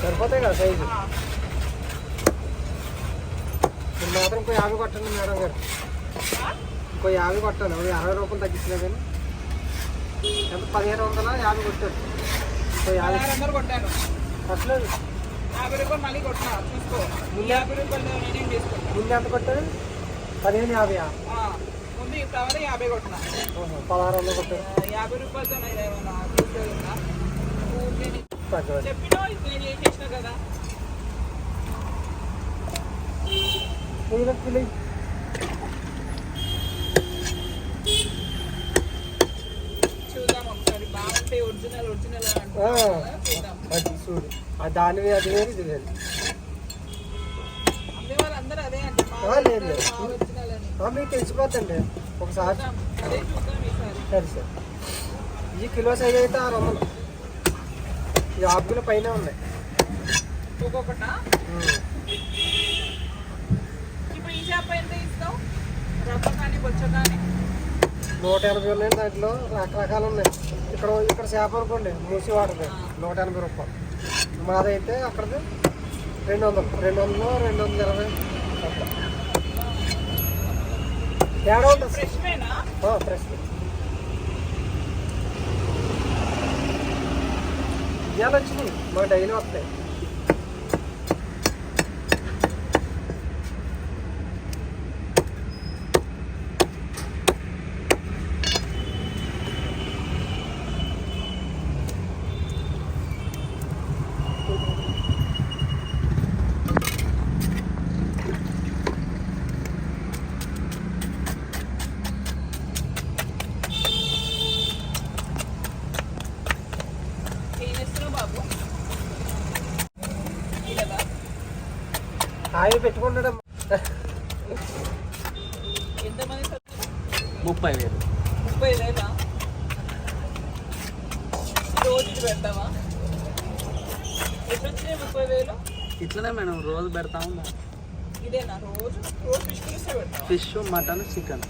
సరిపోతాయి కదా సైజు? మీరు మాత్రం ఇంకో యాభై కొట్టండి మేడం గారు. ఇంకో యాభై కొట్టాను అరవై రూపాయలు తగ్గించినా కానీ. ఎంత? పదిహేను వందల? యాభై కొట్టాడు ఇంకో యాభై. వందలు కొట్టాను. కొట్టలేదు. యాభై రూపాయలు మళ్ళీ కొట్టినా. ముందు యాభై రూపాయలు ముందు ఎంత కొట్టారు? పదిహేను యాభై ముందు ఈ ఫ్లవర్ యాభై కొట్టినా. పదహారు యాభై రూపాయలతో చెప్పినా నేను చేసేసిన కదా. చూద్దాం ఒకసారి. బాగుంటే ఒరిజినల్ ఒరిజినల్ అది చూడు. దాని అది వేరు ఇది అమ్మే వాళ్ళందరూ అదే అంటే. లేదు, మీకు తెలిసిపోద్దండి. ఒకసారి. సరే సార్. ఈ కిలో సైజ్ అయితే ఆరు వందలు. ఈ ఆరు కిలో పైన ఉన్నాయి. నూట ఎనభై ఉన్నాయి దాంట్లో. రకరకాలు ఉన్నాయి. ఇక్కడ ఇక్కడ చేప అనుకోండి మూసి వాడదు నూట ఎనభై రూపాయలు. మాదైతే అక్కడది రెండు వందలు. రెండు వందలు రెండు వందల ఇరవై. తేడా ఉంటుంది ఫ్రెష్ ఇవాళ వచ్చినాయి మా డైలీ వస్తాయి ఏం చేస్తున్నావు బాబు ఇలాగా హాయి పెట్టుకుంటాడు? ముప్పై వేలు. ముప్పై వేలా? రోజు ఇది పెడతావా? ఎప్పుడు వచ్చినాయి ముప్పై వేలు? ఇట్లనే మేడం రోజు పెడతా ఉన్నా. ఇదేనా? రోజు? రోజు ఫిష్ పెడతావా? Fish mutton chicken.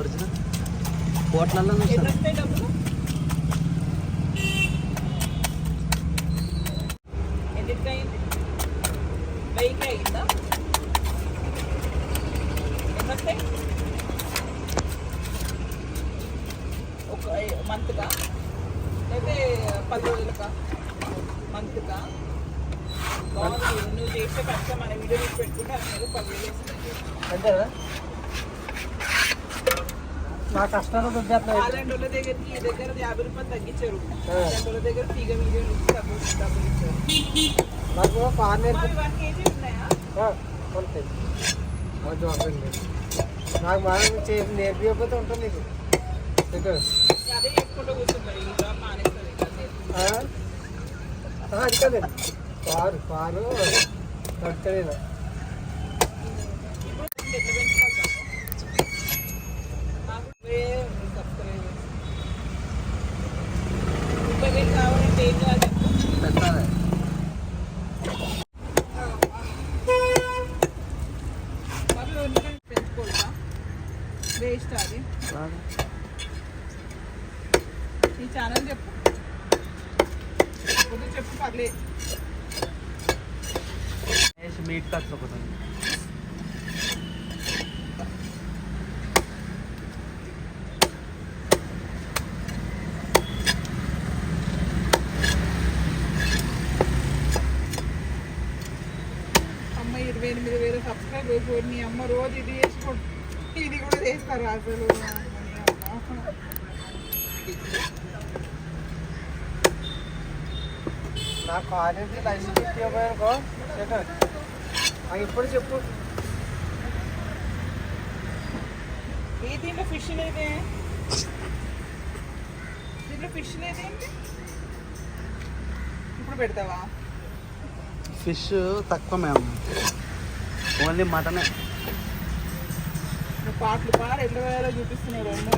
ఒరిజినల్? హోటల్లో మంత్కా? లేకపోతే పది రోజులకా? మంత్కా? బాగుంది. నువ్వు చేసే కష్టం మన వీడియో తీసి పెట్టుకుంటే అది మీరు పదివేలు వేస్తుంది. అంతేనా? నా కష్టాలు హాలాండ్ వాళ్ళ దగ్గరికి ఈ దగ్గర యాభై రూపాయలు తగ్గించారు. వాళ్ళ దగ్గర తీగ వీడియో నుంచి డబ్బులు డబ్బులు ఇచ్చారు. నాకు మరి వన్ కేజీ ఉన్నాయా? ఉంటాయి నాకు మనం నేర్పించకపోతే ఉంటుంది నీకు. అదే అది కదండి పారు పారు కట్టలేదు ఇప్పుడు ఎట్లా పెంచుకోవాలి నాకు వేరే ఉంది సబ్స్క్రైబర్స్ ముప్పై వేలు కావాలంటే ఏం కావాలి చెప్పు పెట్టాలి మరి ఎందుకంటే పెంచుకోవచ్చా వేస్ట్ అది ఈ ఛానల్ చెప్పు. కొద్దిగా చెప్పు పర్లేదు మీట్ కట్స్ ఒకటి. అమ్మ ఇరవై ఎనిమిది వేల సబ్స్క్రైబర్స్ నీ అమ్మ రోజు ఇది చేసుకో ఇది కూడా చేస్తారు అసలు? నా నాకు కాలేజీ లైసెన్స్ ఇవ్వబోయానుకో సెట్ నాకు ఇప్పుడు చెప్పు. ఏ దీంట్లో ఫిష్ లేదే? దీంట్లో ఫిష్ లేదేంటి ఇప్పుడు పెడతావా? ఫిష్ తక్కువ మేము ఓన్లీ మటనే పాటలు పాడు ఎట్లా వేయాలో చూపిస్తున్నాడు అమ్మో.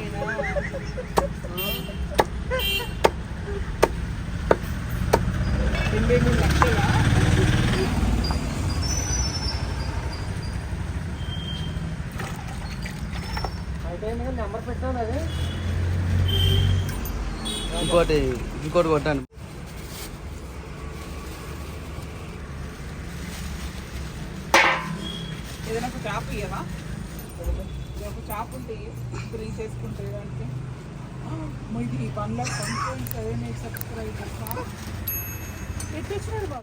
ఎనభై మూడు లక్షలా? కానీ నెంబర్ పెట్టాను అది ఇంకోటి ఇంకోటి కొట్టాను. ఏదైనా ఒక చాప్ ఇయ్యవా? ఒక చాప్ ఉంటే గ్రీ చేసుకుంటే దానికి. ఇది పనులకు పంపించి సబ్స్క్రైబ్ ఎట్టిచ్చినాడు బాబు?